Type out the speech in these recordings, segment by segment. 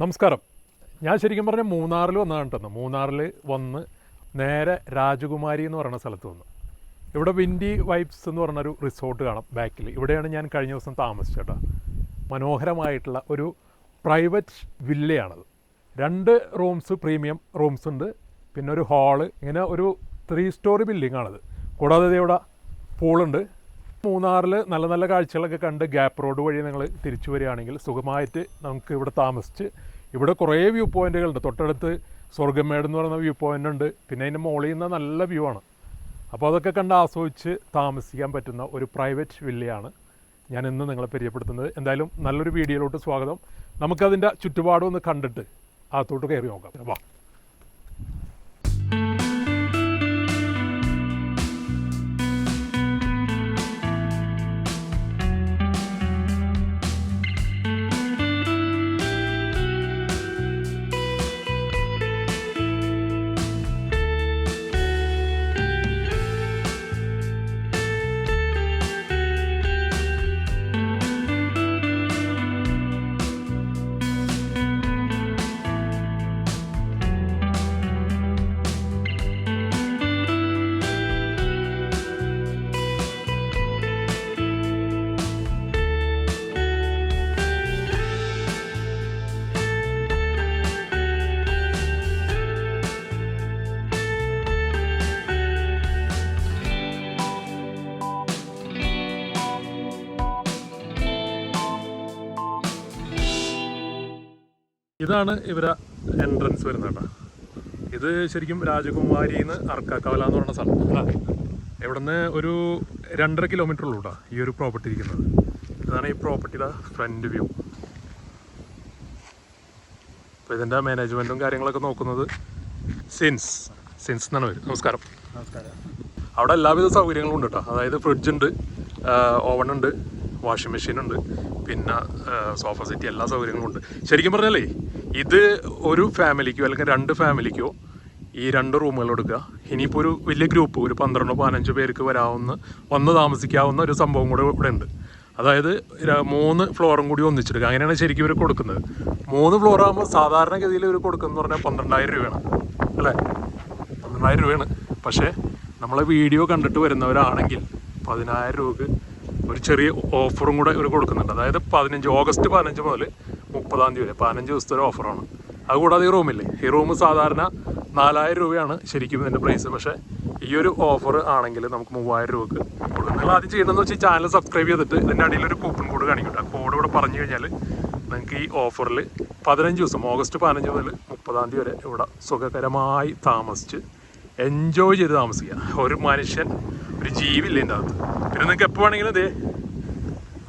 നമസ്കാരം. ഞാൻ ശരിക്കും പറഞ്ഞാൽ മൂന്നാറിൽ വന്നതാണ് കേട്ടോ. മൂന്നാറിൽ വന്ന് നേരെ രാജകുമാരി എന്ന് പറയുന്ന സ്ഥലത്ത് വന്നു. ഇവിടെ വിൻഡി വൈബ്സ് എന്ന് പറഞ്ഞൊരു റിസോർട്ട് കാണാം ബാക്കിൽ ഇവിടെയാണ് ഞാൻ കഴിഞ്ഞ ദിവസം താമസിച്ചത് കേട്ടോ. മനോഹരമായിട്ടുള്ള ഒരു പ്രൈവറ്റ് വില്ലയാണത്. രണ്ട് റൂംസ് പ്രീമിയം റൂംസ് ഉണ്ട്. പിന്നെ ഒരു ഹാൾ. ഇങ്ങനെ ഒരു ത്രീ സ്റ്റോറി ബിൽഡിംഗ് ആണത് കൂടാതെ ഇവിടെ പൂളുണ്ട്. മൂന്നാറിൽ നല്ല നല്ല കാഴ്ചകളൊക്കെ കണ്ട് ഗ്യാപ്പ് റോഡ് വഴി നിങ്ങൾ തിരിച്ചു വരികയാണെങ്കിൽ സുഖമായിട്ട് നമുക്ക് ഇവിടെ താമസിച്ച് ഇവിടെ കുറേ വ്യൂ പോയിന്റുകളുണ്ട് തൊട്ടടുത്ത് സ്വർഗമേട് എന്ന് പറയുന്ന വ്യൂ പോയിന്റ് ഉണ്ട്. പിന്നെ അതിന്റെ മുകളിൽ നിന്ന് നല്ല വ്യൂ ആണ്. അപ്പോൾ അതൊക്കെ കണ്ട് ആസ്വദിച്ച് താമസിക്കാൻ പറ്റുന്ന ഒരു പ്രൈവറ്റ് വില്ലയാണ് ഞാൻ ഇന്ന് നിങ്ങളെ പരിചയപ്പെടുത്തുന്നത്. എന്തായാലും നല്ലൊരു വീഡിയോയിലോട്ട് സ്വാഗതം. നമുക്കതിന്റെ ചുറ്റുപാടും ഒന്ന് കണ്ടിട്ട് അകത്തോട്ട് കയറി നോക്കാം. വാ. ഇതാണ് ഇവരെ എൻട്രൻസ് വരുന്നത് കേട്ടോ. ഇത് ശരിക്കും രാജകുമാരിന്ന് അർക്കാക്കാവല എന്ന് പറയുന്ന സ്ഥലം. അല്ലേ ഇവിടുന്ന് ഒരു രണ്ടര കിലോമീറ്റർ ഉള്ളൂ കേട്ടോ ഈ ഒരു പ്രോപ്പർട്ടി ഇരിക്കുന്നത്. ഇതാണ് ഈ പ്രോപ്പർട്ടിയുടെ ഫ്രണ്ട് വ്യൂ അപ്പോൾ ഇതിന്റെ മാനേജ്മെന്റും കാര്യങ്ങളൊക്കെ നോക്കുന്നത് സിൻസ് സിൻസ് എന്നാണ് പേര്. നമസ്കാരം. നമസ്കാരം. അവിടെ എല്ലാവിധ സൗകര്യങ്ങളും ഉണ്ട് കേട്ടോ. അതായത് ഫ്രിഡ്ജ് ഉണ്ട് ഓവൺ ഉണ്ട് വാഷിംഗ് മെഷീനുണ്ട് പിന്നെ സോഫ സെറ്റ് എല്ലാ സൗകര്യങ്ങളും ഉണ്ട്. ശരിക്കും പറഞ്ഞാലേ ഇത് ഒരു ഫാമിലിക്കോ അല്ലെങ്കിൽ രണ്ട് ഫാമിലിക്കോ ഈ രണ്ട് റൂമുകൾ എടുക്കുക. ഇനിയിപ്പോൾ ഒരു വലിയ ഗ്രൂപ്പ് ഒരു പന്ത്രണ്ടോ പതിനഞ്ചോ പേർക്ക് വരാവുന്ന വന്ന് താമസിക്കാവുന്ന ഒരു സംഭവം കൂടെ ഇവിടെ ഉണ്ട്. അതായത് മൂന്ന് ഫ്ലോറും കൂടി ഒന്നിച്ചെടുക്കുക. അങ്ങനെയാണ് ശരിക്കും ഇവർ കൊടുക്കുന്നത്. മൂന്ന് ഫ്ലോർ ആകുമ്പോൾ സാധാരണഗതിയിൽ ഇവർ കൊടുക്കുന്നത് പറഞ്ഞാൽ പന്ത്രണ്ടായിരം രൂപയാണ്. അല്ലേ? പന്ത്രണ്ടായിരം രൂപയാണ്. പക്ഷേ നമ്മളെ വീഡിയോ കണ്ടിട്ട് വരുന്നവരാണെങ്കിൽ പതിനായിരം രൂപക്ക് ഒരു ചെറിയ ഓഫറും കൂടെ ഇവർ കൊടുക്കുന്നുണ്ട്. അതായത് പതിനഞ്ച് ഓഗസ്റ്റ് പതിനഞ്ച് മുതൽ മുപ്പതാം തീയതി വരെ പതിനഞ്ച് ദിവസത്തെ ഒരു ഓഫറാണ്. അതുകൂടാതെ ഈ റൂമില്ലേ ഈ റൂം സാധാരണ നാലായിരം രൂപയാണ് ശരിക്കും ഇതിന്റെ പ്രൈസ് പക്ഷേ ഈ ഒരു ഓഫർ ആണെങ്കിൽ നമുക്ക് മൂവായിരം രൂപക്ക് കൊടുക്കും. നിങ്ങൾ ആദ്യം ചെയ്യണമെന്ന് വെച്ചാൽ ചാനൽ സബ്സ്ക്രൈബ് ചെയ്തിട്ട് ഇതിന്റെ അടിയിൽ ഒരു കൂപ്പൺ കോഡ് കാണിക്കട്ടെ. ആ കോഡ് ഇവിടെ പറഞ്ഞു കഴിഞ്ഞാൽ നിങ്ങൾക്ക് ഈ ഓഫറിൽ പതിനഞ്ച് ദിവസം ഓഗസ്റ്റ് പതിനഞ്ച് മുതൽ മുപ്പതാം തീയതി വരെ ഇവിടെ സുഖകരമായി താമസിച്ച് എൻജോയ് ചെയ്ത് താമസിക്കുക. ഒരു മനുഷ്യൻ ഒരു ജീവില്ല ഇതിന്റെ അകത്ത്. പിന്നെ നിങ്ങൾക്ക് എപ്പോൾ വേണമെങ്കിലും ഇതേ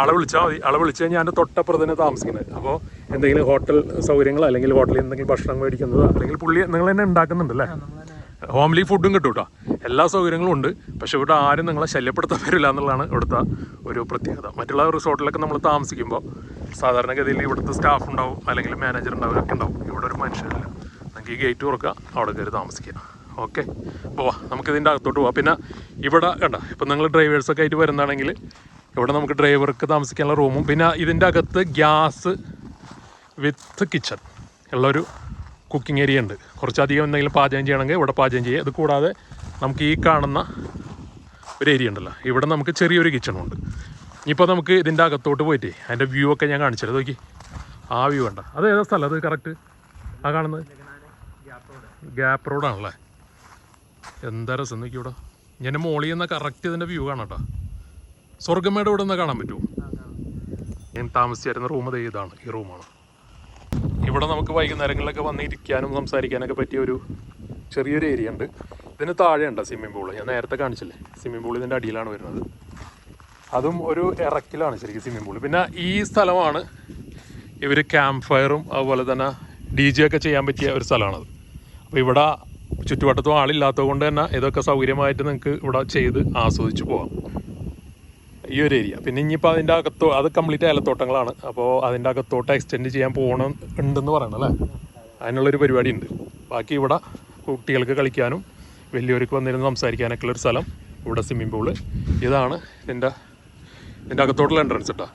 ആളെ വിളിച്ചാൽ മതി. ആളെ വിളിച്ചു കഴിഞ്ഞാൽ എന്റെ തൊട്ടപ്പുറത്ത് തന്നെ താമസിക്കുന്നത്. അപ്പോൾ എന്തെങ്കിലും ഹോട്ടൽ സൗകര്യങ്ങൾ അല്ലെങ്കിൽ ഹോട്ടലിൽ എന്തെങ്കിലും ഭക്ഷണം മേടിക്കുന്നത് അല്ലെങ്കിൽ പുള്ളി നിങ്ങൾ തന്നെ ഉണ്ടാക്കുന്നുണ്ടല്ലേ? ഹോംലി ഫുഡും കിട്ടും കേട്ടോ എല്ലാ സൗകര്യങ്ങളും ഉണ്ട്. പക്ഷെ ഇവിടെ ആരും നിങ്ങളെ ശല്യപ്പെടുത്താൻ വരില്ല എന്നുള്ളതാണ് ഇവിടുത്തെ ഒരു പ്രത്യേകത. മറ്റുള്ള റിസോർട്ടിലൊക്കെ നമ്മൾ താമസിക്കുമ്പോൾ സാധാരണഗതിയിൽ ഇവിടുത്തെ സ്റ്റാഫ് ഉണ്ടാവും അല്ലെങ്കിൽ മാനേജർ ഉണ്ടാവും ഒക്കെ ഉണ്ടാവും. ഇവിടെ ഒരു മനുഷ്യരില്ല. നിങ്ങൾക്ക് ഈ ഗേറ്റ് തുറക്കുക അവിടെ കയറി താമസിക്കുക. ഓക്കെ. പോവാ. നമുക്ക് ഇതിന്റെ അകത്തോട്ട് പോവാം. പിന്നെ ഇവിടെ കണ്ട ഇപ്പം നിങ്ങൾ ഡ്രൈവേഴ്സൊക്കെ ആയിട്ട് വരുന്നതാണെങ്കിൽ ഇവിടെ നമുക്ക് ഡ്രൈവർക്ക് താമസിക്കാനുള്ള റൂമും പിന്നെ ഇതിന്റെ അകത്ത് ഗ്യാസ് വിത്ത് കിച്ചൺ ഉള്ളൊരു കുക്കിംഗ് ഏരിയ ഉണ്ട്. കുറച്ചധികം എന്തെങ്കിലും പാചകം ചെയ്യണമെങ്കിൽ ഇവിടെ പാചകം ചെയ്യുക. അത് കൂടാതെ നമുക്ക് ഈ കാണുന്ന ഒരു ഏരിയ ഉണ്ടല്ലോ. ഇവിടെ നമുക്ക് ചെറിയൊരു കിച്ചണും ഉണ്ട്. ഇപ്പോൾ നമുക്ക് ഇതിന്റെ അകത്തോട്ട് പോയിട്ട് അതിന്റെ വ്യൂ ഒക്കെ ഞാൻ കാണിച്ചത് നോക്കി. ആ വ്യൂ ഉണ്ട് അത് ഏതാ സ്ഥലം? അത് കറക്റ്റ് ആ കാണുന്നത്? ഗ്യാപ്പ് റോഡാണല്ലേ എന്താ രസം? നോക്കിയൂടാ ഞാൻ മോളിൽ നിന്ന് കറക്റ്റ് ഇതിന്റെ വ്യൂ കാണാം കേട്ടോ സ്വർഗമേടെ ഇവിടെ നിന്ന് കാണാൻ പറ്റുമോ? ഞാൻ താമസിച്ചിരുന്ന റൂം അതേ ഇതാണ് ഈ റൂമാണ് ഇവിടെ നമുക്ക് വൈകുന്നേരങ്ങളിലൊക്കെ വന്നിരിക്കാനും സംസാരിക്കാനൊക്കെ പറ്റിയ ഒരു ചെറിയൊരു ഏരിയ ഉണ്ട്. ഇതിന് താഴെ ഉണ്ട് സ്വിമ്മിംഗ് പൂൾ ഞാൻ നേരത്തെ കാണിച്ചില്ലേ? സ്വിമ്മിംഗ് പൂൾ ഇതിന്റെ അടിയിലാണ് വരുന്നത്. അതും ഒരു ഇറക്കിലാണ് ശരിക്കും സ്വിമ്മിംഗ് പൂൾ പിന്നെ ഈ സ്ഥലമാണ് ഇവർ ക്യാമ്പ് ഫയറും അതുപോലെ തന്നെ ഡി ജെ ഒക്കെ ചെയ്യാൻ പറ്റിയ ഒരു സ്ഥലമാണത്. അപ്പോൾ ഇവിടെ ചുറ്റുവട്ടത്തും ആളില്ലാത്തത് കൊണ്ട് തന്നെ ഇതൊക്കെ സൗകര്യമായിട്ട് നിങ്ങൾക്ക് ഇവിടെ ചെയ്ത് ആസ്വദിച്ച് പോകാം ഈ ഒരു ഏരിയ പിന്നെ ഇനിയിപ്പോൾ അതിന്റെ അകത്തോ അത് കംപ്ലീറ്റ് ഏലത്തോട്ടങ്ങളാണ് അപ്പോൾ അതിന്റെ അകത്തോട്ട് എക്സ്റ്റെൻഡ് ചെയ്യാൻ പോകണം ഉണ്ടെന്ന് പറയണം അല്ലേ? അതിനുള്ളൊരു പരിപാടി ഉണ്ട് ബാക്കി ഇവിടെ കുട്ടികൾക്ക് കളിക്കാനും വലിയവർക്ക് വന്നിരുന്ന് സംസാരിക്കാനൊക്കെ ഉള്ളൊരു സ്ഥലം ഇവിടെ സ്വിമ്മിംഗ് പൂൾ ഇതാണ് ഇതിന്റെ ഇതിന്റെ അകത്തോട്ടുള്ള എൻട്രൻസ് കേട്ടോ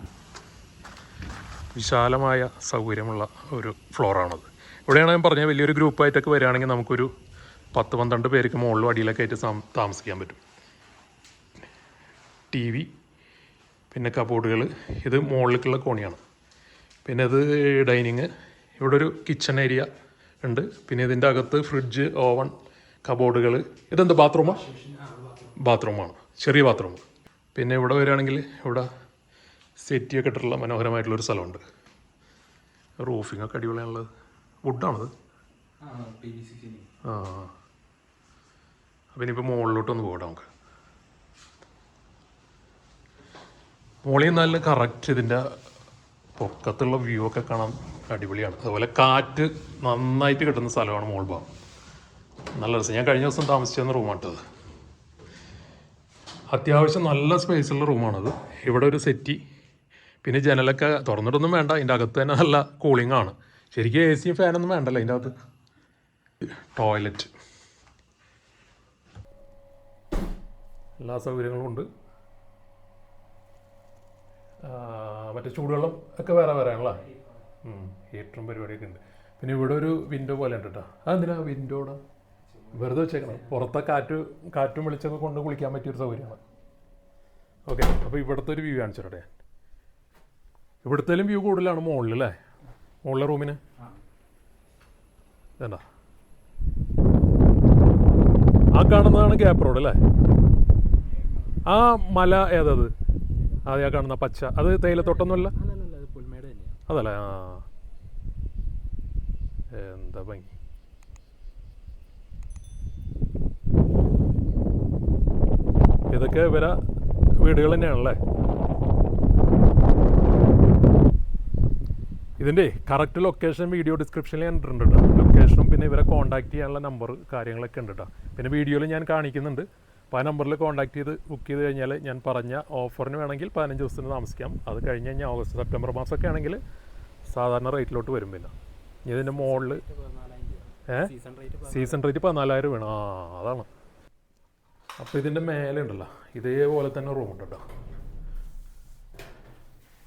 വിശാലമായ സൗകര്യമുള്ള ഒരു ഫ്ലോറാണത് ഇവിടെയാണ് ഞാൻ പറഞ്ഞത് വലിയൊരു ഗ്രൂപ്പായിട്ടൊക്കെ വരികയാണെങ്കിൽ നമുക്കൊരു പത്ത് പന്ത്രണ്ട് പേർക്ക് മുകളിലും അടിയിലൊക്കെ ആയിട്ട് താമ- താമസിക്കാൻ പറ്റും. ടി വി പിന്നെ കബോർഡുകൾ ഇത് മുകളിലേക്കുള്ള കോണിയാണ്. പിന്നെ ഇത് ഡൈനിങ് ഇവിടെ ഒരു കിച്ചൺ ഏരിയ ഉണ്ട്. പിന്നെ ഇതിന്റെ അകത്ത് ഫ്രിഡ്ജ് ഓവൺ കബോർഡുകൾ ഇതെന്താ ബാത്റൂമാണ് ബാത്റൂമാണ് ചെറിയ ബാത്റൂം പിന്നെ ഇവിടെ വരികയാണെങ്കിൽ ഇവിടെ സെറ്റിയൊക്കെ ഇട്ടിട്ടുള്ള മനോഹരമായിട്ടുള്ളൊരു സ്ഥലമുണ്ട്. റൂഫിങ്ങൊക്കെ അടിപൊളിയാണുള്ളത്. വുഡാണത് ആ. അപ്പം ഇനിയിപ്പോൾ മുകളിലോട്ടൊന്ന് പോകട്ടെ നമുക്ക്. മുകളിൽ നല്ല കറക്റ്റ് ഇതിന്റെ പൊക്കത്തുള്ള വ്യൂ ഒക്കെ കാണാൻ അടിപൊളിയാണ്. അതുപോലെ കാറ്റ് നന്നായിട്ട് കിട്ടുന്ന സ്ഥലമാണ് മോൾ ഭാഗം. നല്ല രസം. ഞാൻ കഴിഞ്ഞ ദിവസം താമസിച്ചിരുന്ന റൂമാട്ടത് അത്യാവശ്യം നല്ല സ്പേസുള്ള റൂമാണത് ഇവിടെ ഒരു സെറ്റി പിന്നെ ജനലൊക്കെ തുറന്നിട്ടൊന്നും വേണ്ട. അതിന്റെ അകത്ത് തന്നെ നല്ല കൂളിംഗ് ആണ്. ശരിക്കും എ സിയും ഫാനൊന്നും വേണ്ടല്ലോ അതിന്റെ അകത്ത്. ടോയ്ലറ്റ് എല്ലാ സൗകര്യങ്ങളും ഉണ്ട് മറ്റേ ചൂടുവെള്ളം ഒക്കെ വേറെ വേറെ ആണല്ലോ ഹീറ്ററും പരിപാടിയൊക്കെ ഉണ്ട്. പിന്നെ ഇവിടെ ഒരു വിൻഡോ പോലെ ഉണ്ട് കേട്ടോ അതെന്തിനാ വിൻഡോടെ വെറുതെ വെച്ചേക്കണം. പുറത്തെ കാറ്റ് കാറ്റും വെളിച്ചൊക്കെ കൊണ്ട് കുളിക്കാൻ പറ്റിയൊരു സൗകര്യമാണ്. ഓക്കെ അപ്പോൾ ഇവിടുത്തെ ഒരു വ്യൂ കാണിച്ചു ഞാൻ. ഇവിടുത്തേലും വ്യൂ കൂടുതലാണ് മുകളിൽ അല്ലേ മുകളിലെ റൂമിന്? വേണ്ട ആ കാണുന്നതാണ് ഗ്യാപ്പ് റോഡ് അല്ലേ? ആ മല ഏതത്? അത് ആ കാണുന്ന പച്ച. അത് തേയിലത്തോട്ടൊന്നുമല്ല? അതല്ല? ആ. എന്താ ഭംഗി. ഇതൊക്കെ ഇവരെ വീടുകൾ തന്നെയാണല്ലേ? ഇതിന്റെ കറക്റ്റ് ലൊക്കേഷൻ വീഡിയോ ഡിസ്ക്രിപ്ഷനിൽ ഞാൻ ഇട്ടിട്ടുണ്ട് കേട്ടോ ലൊക്കേഷനും പിന്നെ ഇവരെ കോൺടാക്ട് ചെയ്യാനുള്ള നമ്പർ കാര്യങ്ങളൊക്കെ ഉണ്ട് കേട്ടോ പിന്നെ വീഡിയോയിൽ ഞാൻ കാണിക്കുന്നുണ്ട്. അപ്പോൾ ആ നമ്പറിൽ കോൺടാക്ട് ചെയ്ത് ബുക്ക് ചെയ്ത് കഴിഞ്ഞാൽ ഞാൻ പറഞ്ഞ ഓഫറിന് വേണമെങ്കിൽ പതിനഞ്ച് ദിവസത്തിന് താമസിക്കാം. അത് കഴിഞ്ഞ് കഴിഞ്ഞാൽ ഓഗസ്റ്റ് സെപ്റ്റംബർ മാസമൊക്കെ ആണെങ്കിൽ സാധാരണ റേറ്റിലോട്ട് വരും പിന്നെ ഇതിന്റെ മുകളിൽ ഏ? സീസൺ റേറ്റ് പതിനാലായിരം വേണം. ആ അതാണ്. അപ്പോൾ ഇതിന്റെ മേലെ ഉണ്ടല്ലോ. ഇതേപോലെ തന്നെ റൂം ഉണ്ട് കേട്ടോ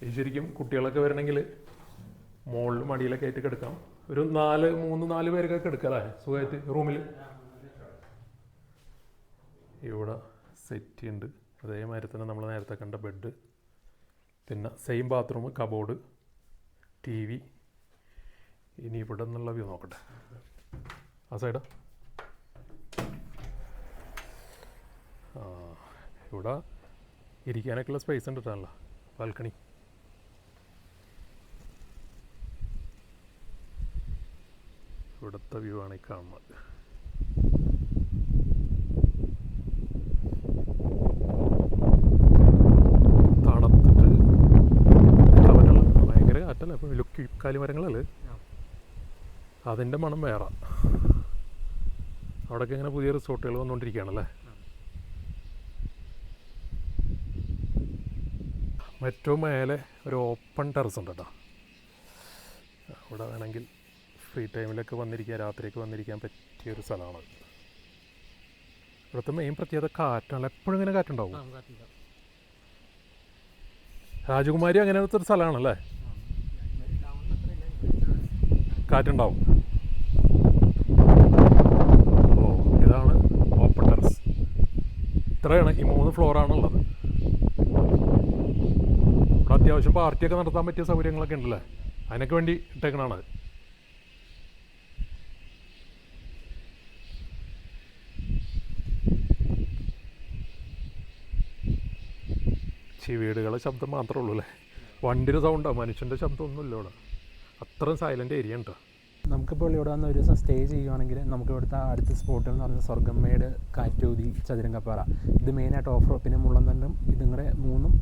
ഇത് ശരിക്കും കുട്ടികളൊക്കെ വരണമെങ്കിൽ മുകളിൽ മടിയിലൊക്കെ ആയിട്ട് കിടക്കാം. ഒരു നാല് മൂന്ന് നാല് പേരൊക്കെ കിടക്കല്ലേ സുഖമായിട്ട് റൂമിൽ ഇവിടെ സെറ്റ് ഉണ്ട് അതേമാതിരി തന്നെ നമ്മൾ നേരത്തെ കണ്ട ബെഡ് പിന്നെ same bathroom cupboard T V ഇനി ഇവിടെ നിന്നുള്ള വ്യൂ നോക്കട്ടെ. ആ സൈഡാ ഇവിടെ ഇരിക്കാനൊക്കെയുള്ള സ്പേസ് ഉണ്ട് കേട്ടോ ബാൽക്കണി ഇവിടുത്തെ വ്യൂ ആണ് ഈ കാണുന്നത്. കാലിമരങ്ങളല്ലേ? അതിന്റെ മണം വേറെ. അവിടെയൊക്കെ ഇങ്ങനെ പുതിയ റിസോർട്ടുകൾ വന്നുകൊണ്ടിരിക്കുകയാണല്ലേ ഏറ്റവും മേലെ ഒരു ഓപ്പൺ ടെറസ് ഉണ്ട് കേട്ടോ അവിടെ വേണമെങ്കിൽ ഫ്രീ ടൈമിലൊക്കെ വന്നിരിക്കാൻ രാത്രിയൊക്കെ വന്നിരിക്കാൻ പറ്റിയ ഒരു സ്ഥലമാണ്. ഇവിടുത്തെ മെയിൻ പ്രത്യേകത കാറ്റാണ് എപ്പോഴും ഇങ്ങനെ കാറ്റുണ്ടാവും. രാജകുമാരി അങ്ങനത്തെ ഒരു സ്ഥലമാണല്ലേ കാറ്റുണ്ടാവും. ഓ ഇതാണ് ഓപ്പൺ ടെറസ്. ഇത്രയാണ് ഈ മൂന്ന് ഫ്ലോറാണുള്ളത്. ഇവിടെ അത്യാവശ്യം പാർട്ടിയൊക്കെ നടത്താൻ പറ്റിയ സൗകര്യങ്ങളൊക്കെ ഉണ്ടല്ലേ? അതിനൊക്കെ വേണ്ടി ഇട്ടേക്കണാണ് വീടുകളെ ശബ്ദം മാത്രമേ ഉള്ളൂ അല്ലേ? വണ്ടിയുടെ സൗണ്ടോ മനുഷ്യന്റെ ശബ്ദമൊന്നുമില്ല ഇവിടെ. അത്രയും സൈലന്റ് ഏരിയ ഉണ്ട്. നമുക്കിപ്പോൾ ഇവിടെ വന്ന് ഒരു ദിവസം സ്റ്റേ ചെയ്യുവാണെങ്കിൽ നമുക്ക് ഇവിടുത്തെ അടുത്ത സ്പോട്ടുകൾ എന്ന് പറയുന്നത് സ്വർഗമേട് കാറ്റൂതി ചതുരങ്കപ്പാറ ഇത് മെയിനായിട്ട് ഓഫ് റോഡ് പിന്നെ മുള്ളന്തണ്ടും ഇതും കൂടെ മൂന്നും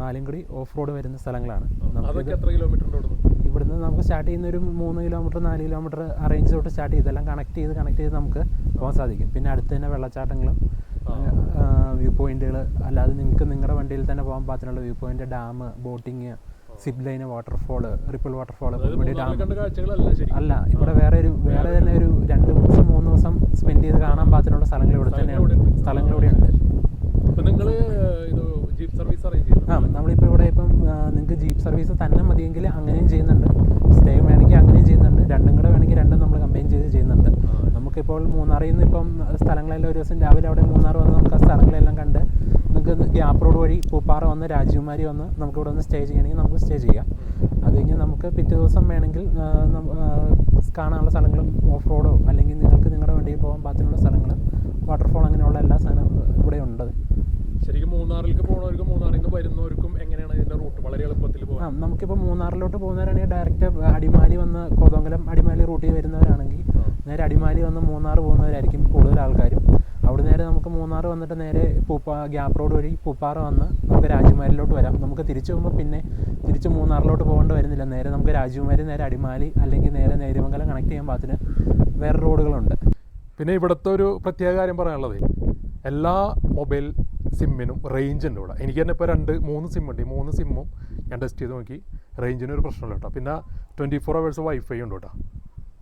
നാലും കൂടി ഓഫ് റോഡ് വരുന്ന സ്ഥലങ്ങളാണ്. ഇവിടുന്ന് നമുക്ക് സ്റ്റാർട്ട് ചെയ്യുന്ന ഒരു മൂന്ന് കിലോമീറ്റർ നാല് കിലോമീറ്റർ അറേഞ്ച് റേഞ്ച് തൊട്ട് സ്റ്റാർട്ട് ചെയ്ത് എല്ലാം കണക്ട് ചെയ്ത് കണക്ട് ചെയ്ത് നമുക്ക് പോകാൻ സാധിക്കും. പിന്നെ അടുത്ത് തന്നെ വെള്ളച്ചാട്ടങ്ങളും വ്യൂ പോയിന്റുകൾ അല്ലാതെ നിങ്ങൾക്ക് നിങ്ങളുടെ വണ്ടിയിൽ തന്നെ പോകാൻ പാകത്തിനുള്ള view point dam boating zip line waterfall ripple waterfall Pulpadi dam അല്ല ഇവിടെ വേറെ ഒരു വേറെ തന്നെ ഒരു രണ്ട് ദിവസം മൂന്ന് ദിവസം സ്പെൻഡ് ചെയ്ത് കാണാൻ പാകത്തിനുള്ള സ്ഥലങ്ങൾ ഇവിടെ തന്നെയാണ്. അപ്പൊ നിങ്ങൾ ജീപ്പ് സർവീസ് ആ നമ്മളിപ്പോൾ ഇവിടെ ഇപ്പം നിങ്ങൾക്ക് ജീപ്പ് സർവീസ് തന്നെ മതിയെങ്കിൽ അങ്ങനെയും ചെയ്യുന്നുണ്ട്. സ്റ്റേ വേണമെങ്കിൽ അങ്ങനെയും ചെയ്യുന്നുണ്ട്. രണ്ടും കൂടെ വേണമെങ്കിൽ രണ്ടും നമ്മൾ കമ്പൈൻ ചെയ്ത് ചെയ്യുന്നുണ്ട്. നമുക്കിപ്പോൾ മൂന്നാറിൽ നിന്ന് ഇപ്പം സ്ഥലങ്ങളെല്ലാം ഒരു ദിവസം രാവിലെ അവിടെ മൂന്നാർ വന്ന് നമുക്ക് ആ സ്ഥലങ്ങളെല്ലാം കണ്ട് നിങ്ങൾക്ക് ഗ്യാപ്പ് റോഡ് വഴി പൂപ്പാറ വന്ന് രാജകുമാരി വന്ന് നമുക്ക് ഇവിടെ വന്ന് സ്റ്റേ ചെയ്യണമെങ്കിൽ നമുക്ക് സ്റ്റേ ചെയ്യാം. അത് കഴിഞ്ഞ് നമുക്ക് പിറ്റേ ദിവസം വേണമെങ്കിൽ കാണാനുള്ള സ്ഥലങ്ങളും ഓഫ് റോഡോ അല്ലെങ്കിൽ നിങ്ങൾക്ക് നിങ്ങളുടെ വണ്ടിയിൽ പോകാൻ പാത്തിനുള്ള സ്ഥലങ്ങൾ വാട്ടർഫോൾ അങ്ങനെയുള്ള എല്ലാ സാധനവും ഇവിടെ ഉണ്ട്. ശരിക്കും മൂന്നാറിലേക്ക് പോകുന്നവർക്കും മൂന്നാറിൽ നിന്ന് വരുന്നവർക്കും എങ്ങനെയാണ് ഇതിന്റെ റൂട്ട്? വളരെ എളുപ്പത്തിൽ ആ നമുക്കിപ്പോൾ മൂന്നാറിലോട്ട് പോകുന്നവരാണെങ്കിൽ ഡയറക്റ്റ് അടിമാലി വന്ന് കോതമംഗലം അടിമാലി റൂട്ടിൽ വരുന്നവരാണെങ്കിൽ നേരെ അടിമാലി വന്ന് മൂന്നാർ പോകുന്നവരായിരിക്കും കൂടുതൽ ആൾക്കാരും. അവിടെ നേരെ നമുക്ക് മൂന്നാർ വന്നിട്ട് നേരെ പൂപ്പാ ഗ്യാപ്പ് റോഡ് വഴി പൂപ്പാറ വന്ന് നമുക്ക് രാജകുമാരിലോട്ട് വരാം. നമുക്ക് തിരിച്ചു പോകുമ്പോൾ പിന്നെ തിരിച്ച് മൂന്നാറിലോട്ട് പോകേണ്ടി വരുന്നില്ല. നേരെ നമുക്ക് രാജകുമാരി നേരെ അടിമാലി അല്ലെങ്കിൽ നേരെ നേര്യമംഗലം കണക്ട് ചെയ്യാൻ പാകത്തിന് വേറെ റോഡുകളുണ്ട്. പിന്നെ ഇവിടുത്തെ ഒരു പ്രത്യേക കാര്യം പറയാനുള്ളത് എല്ലാ മൊബൈൽ സിമ്മിനും റേഞ്ച് ഉണ്ട് ഇവിടെ. എനിക്ക് തന്നെ ഇപ്പോൾ രണ്ട് മൂന്ന് സിമ്മുണ്ട് ഈ മൂന്ന് സിമ്മും ഞാൻ ടെസ്റ്റ് ചെയ്ത് നോക്കി. റേഞ്ചിന് ഒരു പ്രശ്നമില്ല കേട്ടോ. പിന്നെ ട്വന്റി ഫോർ അവേഴ്സ് വൈഫൈ ഉണ്ട് കേട്ടോ.